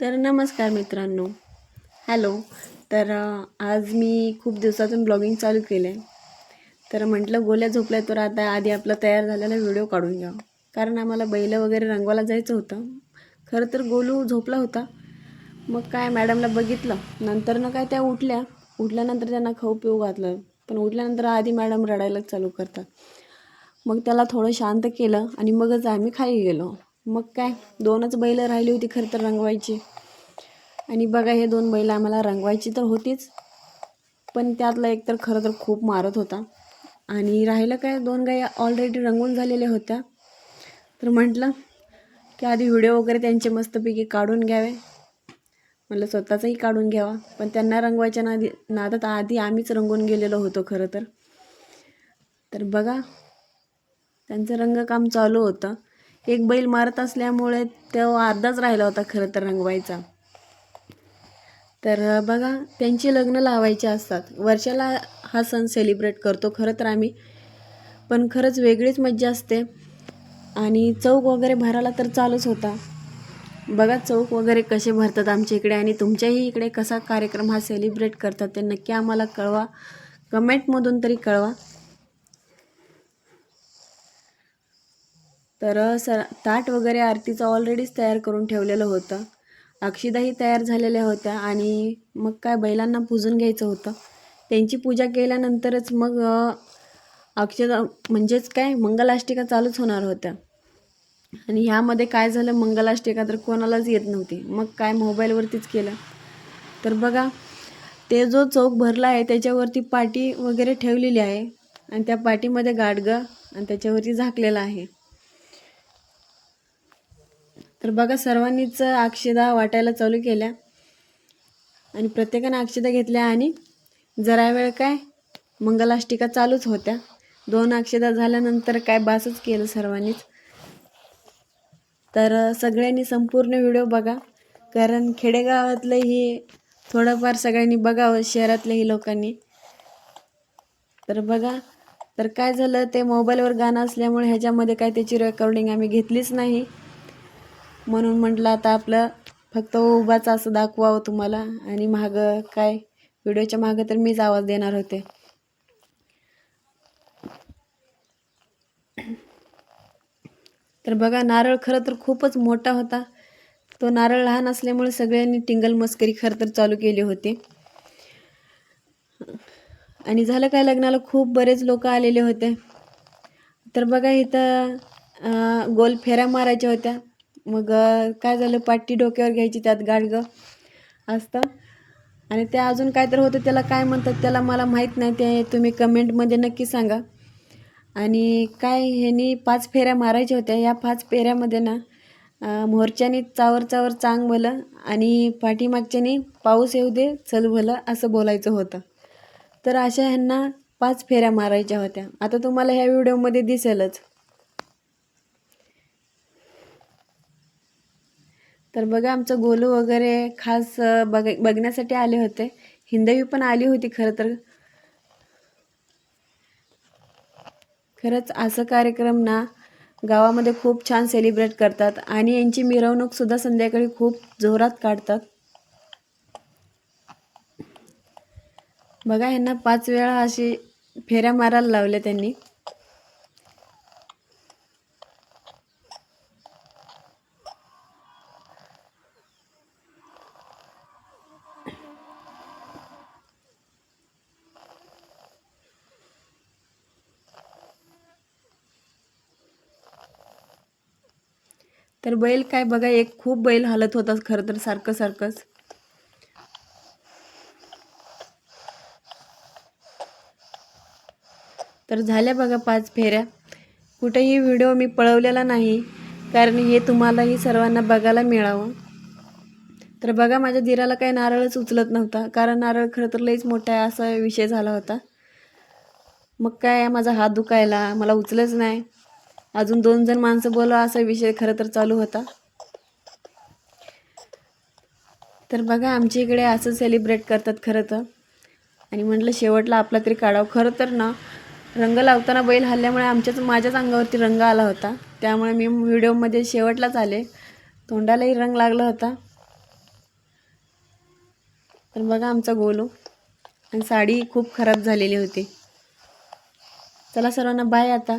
तर नमस्कार मित्रांनो. हॅलो तर आज मी खूप दिवसातून ब्लॉगिंग चालू केलं आहे तर म्हटलं गोल्या झोपल्या तर आता आधी आपला तयार झालेला व्हिडिओ काढून घ्या कारण आम्हाला बैलं वगैरे रंगवायला जायचं होतं. खरं तर गोलू झोपला होता. मग काय मॅडमला बघितलं. नंतर ना काय त्या उठल्या. उठल्यानंतर त्यांना खाऊ पिऊ घातलं. पण उठल्यानंतर आधी मॅडम रडायलाच चालू करतात. मग त्याला थोडं शांत केलं आणि मगच आम्ही खाली गेलो. मग काय? दोनच बैल राहिली होती खरं तर रंगवायची. आणि बघा हे दोन बैल आम्हाला रंगवायची तर होतीच. पण त्यातला एक तर खरं तर खूप मारत होता. आणि राहिलं काय? दोन गाई ऑलरेडी रंगून झालेल्या होत्या. तर म्हटलं की आधी व्हिडिओ वगैरे त्यांचे मस्तपैकी काढून घ्यावे. म्हटलं स्वतःचाही काढून घ्यावा. पण त्यांना रंगवायच्या नादी नादात आधी आम्हीच रंगून गेलेलो होतो खरं तर. तर बघा त्यांचं रंगकाम चालू होतं. एक बैल मारत असल्यामुळे तो अर्धाच राहिला होता खरं तर रंगवायचा. तर बघा त्यांची लग्न लावायची असतात. वर्षाला हा सण सेलिब्रेट करतो खरं तर आम्ही. पण खरंच वेगळीच मज्जा असते. आणि चौक वगैरे भरायला तर चालूच होता. बघा चौक वगैरे कसे भरतात आमच्या इकडे आणि तुमच्याही इकडे कसा कार्यक्रम हा सेलिब्रेट करतात ते नक्की आम्हाला कळवा. कमेंटमधून तरी कळवा. तर सर ताट वगैरे आरतीचं ऑलरेडीच तयार करून ठेवलेलं होतं. अक्षिदाही तयार झालेल्या होत्या आणि मग काय बैलांना पूजून घ्यायचं होतं. त्यांची पूजा केल्यानंतरच मग अक्षदा म्हणजेच काय मंगलाष्टिका चालूच होणार होत्या. आणि ह्यामध्ये काय झालं मंगलाष्टिका तर कोणालाच येत नव्हती. मग काय मोबाईलवरतीच केलं. तर बघा ते जो चौक भरला आहे त्याच्यावरती पाटी वगैरे ठेवलेली आहे. आणि त्या पाटीमध्ये गाडगं आणि त्याच्यावरती झाकलेलं आहे. तर बघा सर्वांनीच अक्षदा वाटायला चालू केल्या. आणि प्रत्येकानं अक्षदा घेतल्या आणि जरा वेळ काय मंगलाष्टिका चालूच होत्या. दोन अक्षदा झाल्यानंतर काय बासच केलं सर्वांनीच. तर सगळ्यांनी संपूर्ण व्हिडिओ बघा कारण खेडेगावातलंही थोडंफार सगळ्यांनी बघावं शहरातल्याही लोकांनी. तर बघा तर काय झालं ते मोबाईलवर गाणं असल्यामुळे ह्याच्यामध्ये काय त्याची रेकॉर्डिंग आम्ही घेतलीच नाही. म्हणून म्हटलं आता आपलं फक्त उभाच असं दाखवावं तुम्हाला. आणि मागं काय? व्हिडिओच्या मागं तर मीच आवाज देणार होते. तर बघा नारळ खरं तर खूपच मोठा होता. तो नारळ लहान असल्यामुळे सगळ्यांनी टिंगल मस्करी खरं तर चालू केली होती. आणि झालं काय लग्नाला खूप बरेच लोक आलेले होते. तर बघा इथं गोल फेऱ्या मारायच्या होत्या. मग काय झालं? पाटी डोक्यावर घ्यायची त्यात गाडगं असतं. आणि ते अजून काय तर होतं त्याला काय म्हणतात त्याला मला माहीत नाही ते तुम्ही कमेंटमध्ये नक्की सांगा. आणि काय ह्यानी पाच फेऱ्या मारायच्या होत्या. या पाच फेऱ्यामध्ये ना अं, चावर चावर चांग भलं आणि पाठीमागच्यानी पाऊस येऊ दे चल भलं असं बोलायचं होतं. तर अशा ह्यांना पाच फेऱ्या मारायच्या होत्या. आता तुम्हाला ह्या व्हिडिओमध्ये दिसेलच. तर बघा आमचं गोलू वगैरे खास बघ बघण्यासाठी आले होते. हिंदवी पण आली होती खरं तर. खरंच असं कार्यक्रम ना गावामध्ये खूप छान सेलिब्रेट करतात आणि यांची मिरवणूकसुद्धा संध्याकाळी खूप जोरात काढतात. बघा यांना पाच वेळा अशी फेऱ्या मारायला लावल्या त्यांनी. तर बैल काय बघा एक खूप बैल हालत होता खरं तर सारखं सारखंच. तर झाल्या बघा पाच फेऱ्या. कुठेही व्हिडिओ मी पळवलेला नाही कारण हे तुम्हालाही सर्वांना बघायला मिळावं. तर बघा माझ्या दिराला काही नारळच उचलत नव्हता कारण नारळ खरं तर लईच मोठा आहे असा विषय झाला होता. मग काय माझा हात दुखायला मला उचलच नाही. अजून दोन जण माणसं बोलवा असा विषय खरं तर चालू होता. तर बघा आमच्या इकडे असं सेलिब्रेट करतात खरं तर. आणि म्हटलं शेवटला आपला तरी काढावं. खरं तर ना रंग लावताना बैल हल्ल्यामुळे आमच्याच माझ्याच अंगावरती रंग आला होता. त्यामुळे मी व्हिडिओमध्ये शेवटलाच आले. तोंडालाही रंग लागला होता. तर बघा आमचा गोलू. आणि साडी खूप खराब झालेली होती. चला सर्वांना बाय आता.